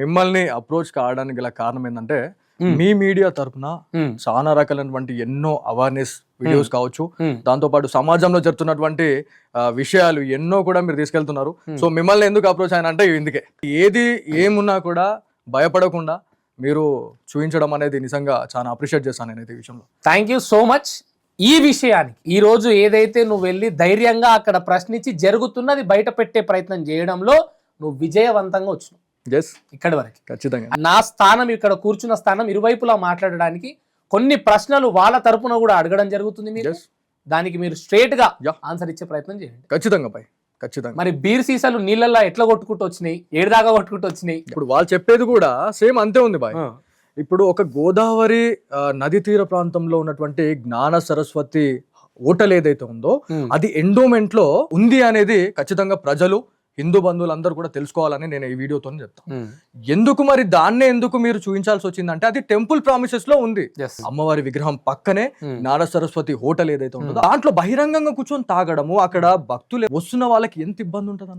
మిమ్మల్ని అప్రోచ్ కావడానికి గల కారణం ఏంటంటే. మీ మీడియా తరపున ఉమ్, చాలా రకాలైనటువంటి ఎన్నో అవేర్నెస్ వీడియోస్ కావచ్చు. దాంతో పాటు సమాజంలో జరుగుతున్నటువంటి విషయాలు ఎన్నో కూడా మీరు తీసుకెళ్తున్నారు. సో మిమ్మల్ని ఎందుకు అప్రోచ్ అయిన అంటే ఇందుకే. ఏది ఏమున్నా కూడా భయపడకుండా మీరు చూపించడం అనేది నిజంగా చాలా అప్రిషియేట్ చేస్తాను నేను ఈ విషయంలో. థ్యాంక్ యూ సో మచ్ ఈ విషయానికి ఈ రోజు ఏదైతే నువ్వు వెళ్ళి ధైర్యంగా అక్కడ ప్రశ్నించి జరుగుతున్నది బయట పెట్టే ప్రయత్నం చేయడంలో నువ్వు విజయవంతంగా వచ్చినావు. ఇక్కడి వరకు. ఖచ్చితంగా. నా స్థానం ఇక్కడ కూర్చున్న స్థానం ఇరువైపులా మాట్లాడడానికి కొన్ని ప్రశ్నలు వాళ్ళ తరపున కూడా అడగడం జరుగుతుంది మీరు. దానికి మీరు స్ట్రేట్గా. ఆన్సర్ ఇచ్చే ప్రయత్నం చేయండి. ఖచ్చితంగా పై ఖచ్చితంగా. మరి బీర్ సీసాలు నీళ్ళల్లో ఎట్లా కొట్టుకుంటూ వచ్చినాయి? ఏడు దాకా కొట్టుకుంటూ వచ్చినాయి? ఇప్పుడు వాళ్ళు చెప్పేది కూడా సేమ్ అంతే ఉంది బాయ్. ఇప్పుడు ఒక గోదావరి నది తీర ప్రాంతంలో ఉన్నటువంటి జ్ఞాన సరస్వతి హోటల్ ఏదైతే ఉందో ఉమ్. అది ఎండోమెంట్లో ఉంది అనేది ఖచ్చితంగా ప్రజలు హిందూ బంధువులందరూ కూడా తెలుసుకోవాలని నేను ఈ వీడియోతో చెప్తాను. ఎందుకు మరి దాన్నే ఎందుకు మీరు చూపించాల్సి వచ్చిందంటే అది టెంపుల్ ప్రామిసెస్లో ఉంది. అమ్మవారి విగ్రహం పక్కనే. నార సరస్వతి హోటల్ ఏదైతే ఉంటుందో దాంట్లో బహిరంగంగా కూర్చొని తాగడము అక్కడ భక్తులు వస్తున్న వాళ్ళకి ఎంత ఇబ్బంది ఉంటుంది